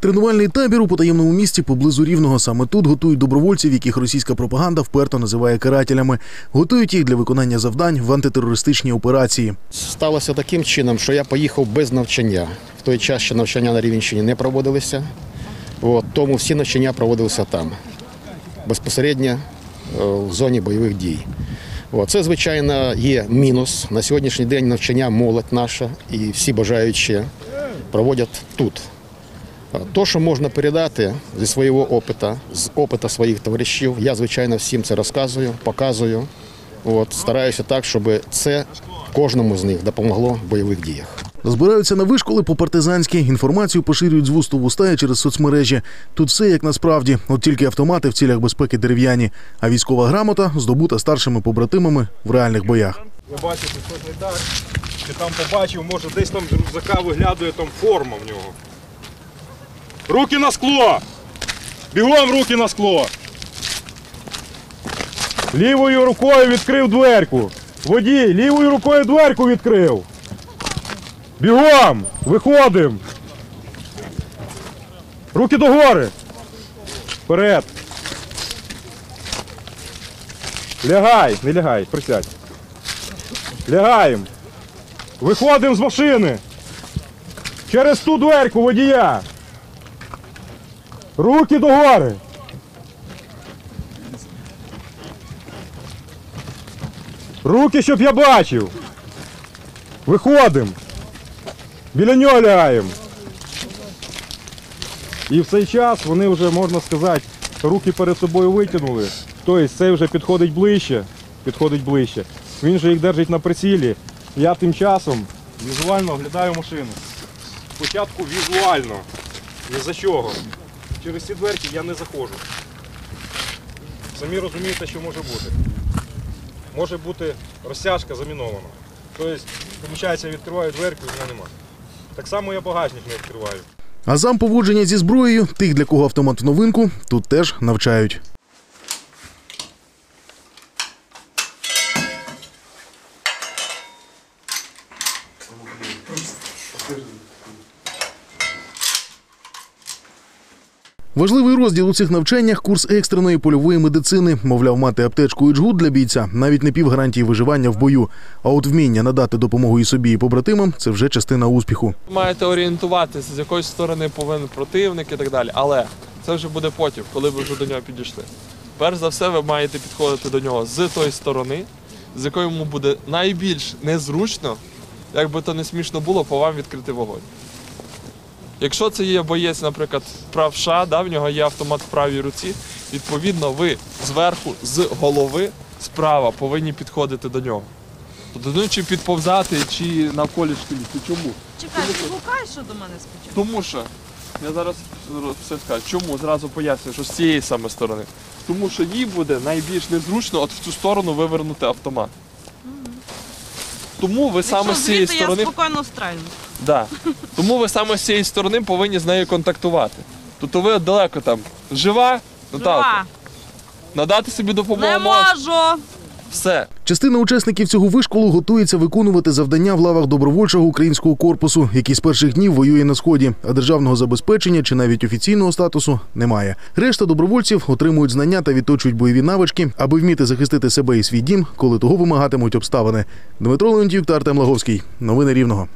Тренувальний табір у потаємному місті поблизу рівного. Саме тут готують добровольців, яких російська пропаганда вперто називає карателями. Готують їх для виконання завдань в антитерористичній операції. Сталося таким чином, що я поїхав без навчання. В той час ще навчання на Рівенщині не проводилися. От, тому всі навчання проводилися там, безпосередньо е, в зоні бойових дій. От, це, звичайно, є мінус. На сьогоднішній день навчання молодь наша і всі бажаючі проводять тут. Е, То, що можна передати зі свого опиту, з опиту своїх товаришів, я, звичайно, всім це розказую, показую. От, стараюся так, щоб це кожному з них допомогло в бойових діях. Збираються на вишколи по-партизанськи. Інформацію поширюють з вуст у вуста і через соцмережі. Тут все як насправді, от тільки автомати в цілях безпеки дерев'яні, а військова грамота здобута старшими побратимами в реальних боях. Ви бачите, щось не так. Чи там побачив, може десь там з рюкзака виглядає там форма в нього. Руки на скло! Бігом руки на скло! Лівою рукою відкрив дверку. Водій, лівою рукою дверку відкрив. Бігом! Виходимо! Руки догори! Вперед! Лягай, не лягай, присядь. Лягаємо. Виходимо з машини. Через ту дверку водія. Руки догори. Руки, щоб я бачив. Виходимо. Біля нього лягаємо. І в цей час вони вже, можна сказати, руки перед собою витягнули. Тобто цей вже підходить ближче. Підходить ближче. Він же їх держить на прицілі. Я тим часом візуально оглядаю машину. Спочатку візуально. Ні за чого. Через ці дверки я не заходжу. Самі розумієте, що може бути. Може бути розтяжка замінована. Тобто, виходить, відкриваю дверку і мене нема. Так само я багажник не відкриваю. А зам поводження зі зброєю, тих, для кого автомат в новинку, тут теж навчають. Важливий розділ у цих навчаннях курс екстреної польової медицини. Мовляв, мати аптечку і джгут для бійця навіть не пів гарантії виживання в бою. А от вміння надати допомогу і собі, і побратимам це вже частина успіху. маєте орієнтуватися, з якої сторони повинен противник і так далі. Але це вже буде потім, коли ви вже до нього підійшли. Перш за все, ви маєте підходити до нього з тої сторони, з якої йому буде найбільш незручно, як би то не смішно було, по вам відкрити вогонь. Якщо це є боєць, наприклад, правша, да, в нього є автомат в правій руці, відповідно, ви зверху, з голови, справа повинні підходити до нього. Тобто, ну, чи підповзати, чи навколішки лізти. Чому? Чекай, ти гукаєш що до мене спочатку? Тому що я зараз все скажу. Чому зразу пояснюю, що з цієї саме сторони. Тому що їй буде найбільш незручно от в цю сторону вивернути автомат. Тому ви саме з цієї звідти сторони. я спокійно стрельну. Да. Тому ви саме з цієї сторони повинні з нею контактувати. Тобто ви далеко там жива, Наталка, надати собі допомогу. Не можу. Все. Частина учасників цього вишколу готується виконувати завдання в лавах добровольчого українського корпусу, який з перших днів воює на сході, а державного забезпечення чи навіть офіційного статусу немає. Решта добровольців отримують знання та відточують бойові навички, аби вміти захистити себе і свій дім, коли того вимагатимуть обставини. Дмитро Леонтьюк та Артем Лаговський. Новини Рівного.